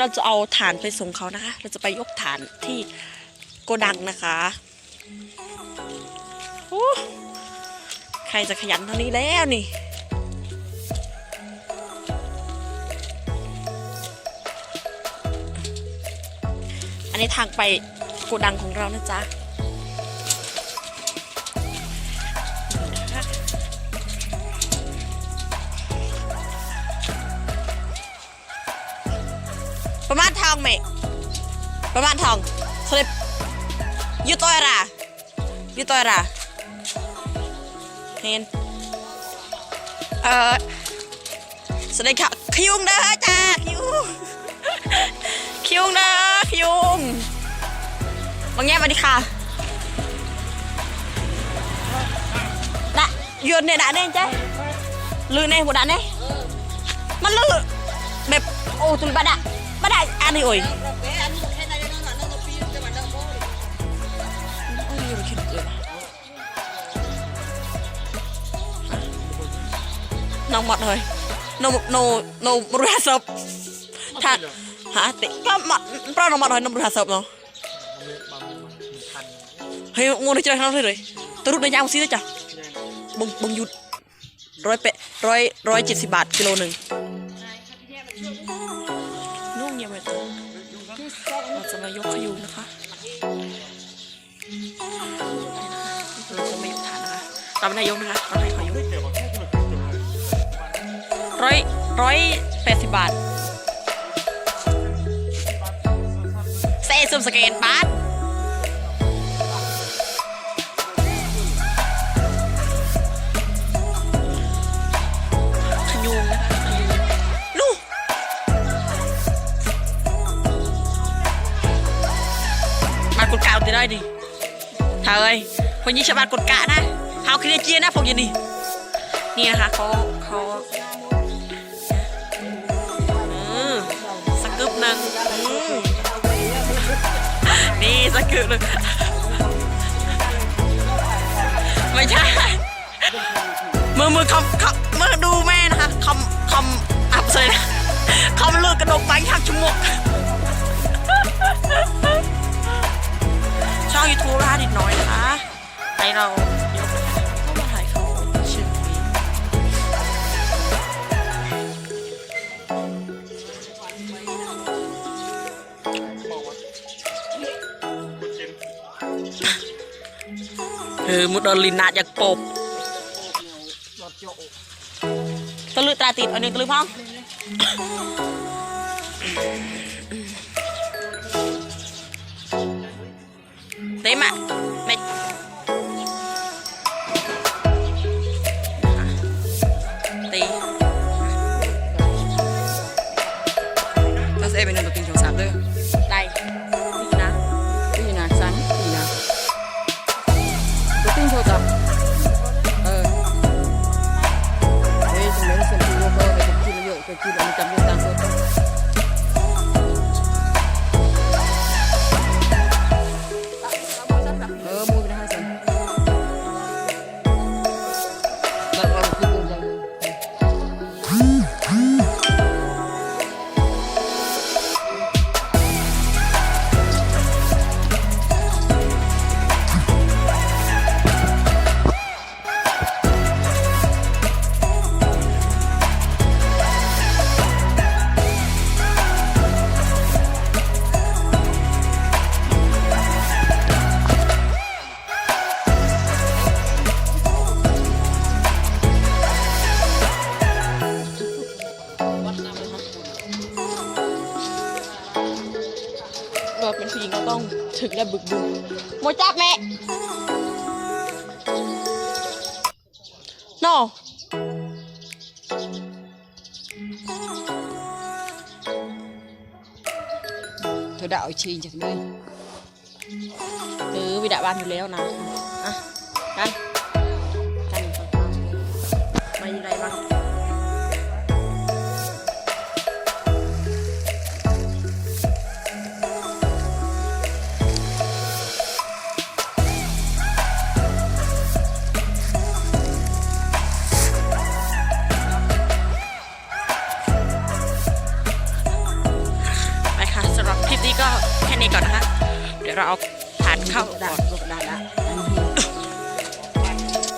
เราจะเอาฐานไปส่งเขานะคะ เราจะไปยกฐานที่โกดังนะคะโอ้ใครจะขยันเท่านี้แล้วนี่อันนี้ทางไปโกดังของเรานะจ๊ะ ประมาณทองไหมประมาณทองสลิปยูตัวอะยูตัวอะเห็นเอ่อสวัสดีค่ะคิวงเด้อจ้าคิวคิวงเด้อคิวงบางแง่สวัสดีค่ะ đã ยืนเนี่ยด่าเนี่ยจ้ะลือเนี่ยหัวด่าเนี่ยมันลือแบบโอ้ตุลบาดะ บาดะอันนี้โอ้ย Oj, vad kul det var. น้องหมดเลยโนโนโนบริหารศพท่านหาติก็หมดเพราะน้องหมดเลยโนบริหารศพเนาะเฮ้ยงูนี่จะทำอะไรเลยตัวรุ่นในยาวซีด้วยจ้ะบึงบึงหยุดร้อยเปะร้อยร้อยเจ็ดสิบบาทกิโลหนึ่ง นะคะเราจะไม่ยกฐานนะคะเราไม่ได้ยกนะคะเราให้เขายกร้อยร้อยแปดสิบบาทเซซุมสเกนบาทากดกาวตีได้ดิเธอเอ้ยคนยิงชาวบ้านกดกะนะเฮาคลีเจียนะพวกยินนี่นี่นะคะเขาเขาอืมสกึบหนึ่งอืมนี่สกึบหนึ่งไม่ใช่มือมือคำคำมือดูแม่นะคะคำคำอับเลยนะคำเลือกกระดกไปทักชั่วโมงช่อง เรายกเข้ามาถ่ายเขาเชิญฟรีเออมุดโดนลินนาจากปบตะลุตาติดอันนี้ตะลุพ้อ 신서다เออเฮ้ยสมัยเซนติโลก็ไปกินเยอะไปกินอันนี้จำเป็นต่างคน ถึงแล้วบึกบึนโมจับแม่ no เธอดาวชีจาก đây เออวิดาบานอยู่แล้วนะอะไป นี้ก่อนนะฮะ เดี๋ยวเราเอาถาดเข้าก่อนลงได้ละ